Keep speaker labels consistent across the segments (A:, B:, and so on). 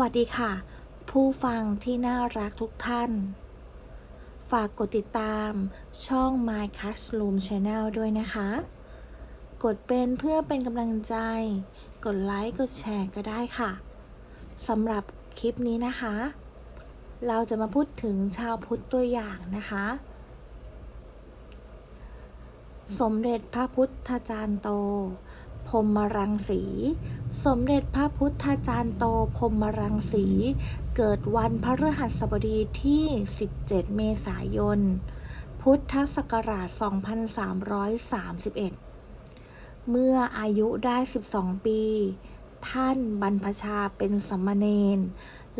A: วัสดีค่ะ ผู้ฟังที่น่ารักทุกท่าน ฝากกดติดตามช่อง My Classroom Channel ด้วยนะคะ กดเป็นเพื่อเป็นกำลังใจ กดไลค์กดแชร์ก็ได้ค่ะสำหรับคลิปนี้นะคะ เราจะมาพูดถึงชาวพุทธตัวอย่างนะคะ สมเด็จพระพุทธจารย์โตพรมรังสี สมเด็จพระพุทธจารย์โตพรหมรังสี เกิดวันพฤหัสบดีที่ 17 เมษายน พุทธศักราช 2331 เมื่ออายุได้ 12 ปี ท่านบรรพชาเป็นสมณเณร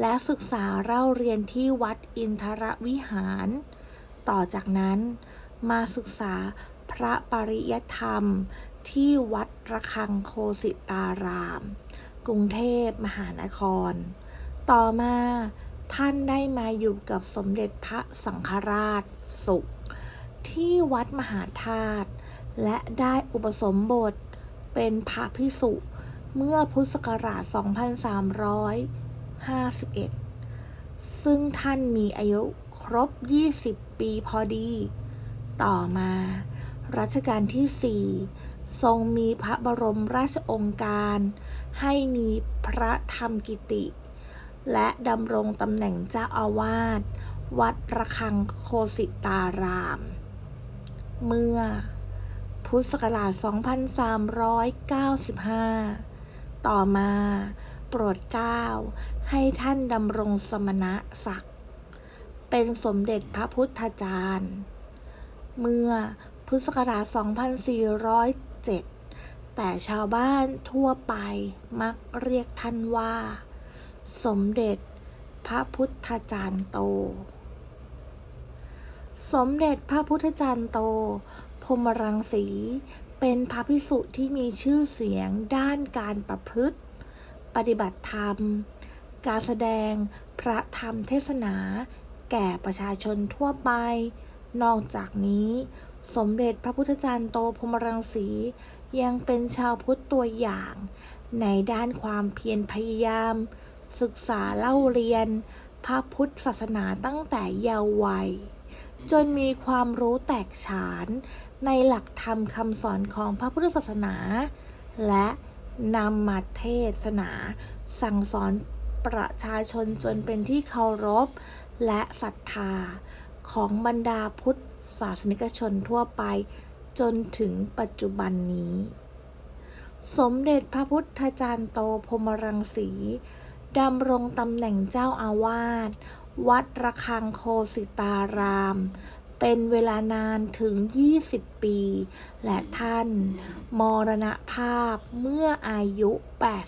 A: และศึกษาเล่าเรียนที่วัดอินทรวิหาร ต่อจากนั้นมาศึกษาพระปริยธรรม ที่วัดระฆังโคสิตาราม กรุงเทพมหานคร ต่อมาท่านได้มาอยู่กับสมเด็จพระสังฆราชสุข ที่วัดมหาธาตุและได้อุปสมบทเป็นพระพิสุเมื่อพุทธศักราช 2351 ซึ่งท่านมีอายุครบ 20 ปีพอดี ต่อมา รัชกาลที่ 4 ทรงมีพระบรมราชองค์การ ให้มีพระธรรมกิติ และดำรงตำแหน่งเจ้าอาวาส วัดระฆังโคสิตาราม เมื่อ พุทธศักราช 2395 ต่อมา โปรดเกล้าให้ท่านดำรงสมณศักดิ์เป็นสมเด็จพระพุทธจารย์ เมื่อพุทธศักราช 7แต่ชาวบ้านทั่วไปมักเรียกท่านว่า สมเด็จพระพุทธจารย์โต สมเด็จพระพุทธจารย์โต พรมรังสี เป็นพระภิกษุที่มีชื่อเสียงด้านการประพฤติ ปฏิบัติธรรม การแสดงพระธรรมเทศนา แก่ประชาชนทั่วไป นอกจากนี้ สมเด็จพระพุทธจารย์โตพรมรังสียังเป็นชาวพุทธตัวอย่าง ในด้านความเพียรพยายาม ศึกษาเล่าเรียน พระพุทธศาสนาตั้งแต่เยาว์วัย จนมีความรู้แตกฉาน ในหลักธรรมคำสอนของพระพุทธศาสนา และนำมาเทศนา สั่งสอนประชาชนจนเป็นที่เคารพ และศรัทธาของบรรดาพุทธ ศาสนิกชนทั่วไปจนถึงปัจจุบันนี้ สมเด็จพระพุทธจารย์โตพรมรังสีดำรงตำแหน่งเจ้าอาวาส วัดระฆังโคสิตาราม เป็นเวลานานถึง 20 ปี และท่าน มรณภาพเมื่ออายุ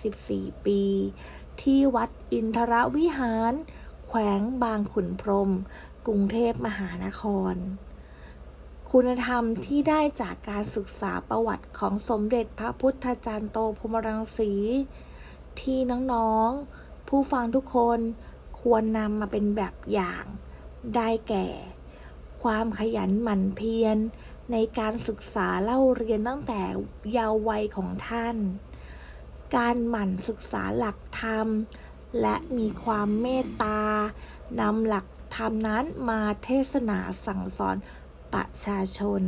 A: 84 ปี ที่วัดอินทรวิหาร แขวงบางขุนพรม กรุงเทพมหานคร คุณธรรมที่ได้จากการศึกษาประวัติของสมเด็จพระพุทธจารย์โตพรหมรังสี ที่น้องๆ ผู้ฟังทุกคนควรนำมาเป็นแบบอย่าง ได้แก่ ความขยันหมั่นเพียร ในการศึกษาเล่าเรียนตั้งแต่เยาว์วัยของท่าน การหมั่นศึกษาหลักธรรม และมีความเมตตานำหลักธรรมนั้นมาเทศนาสั่งสอน ประชาชน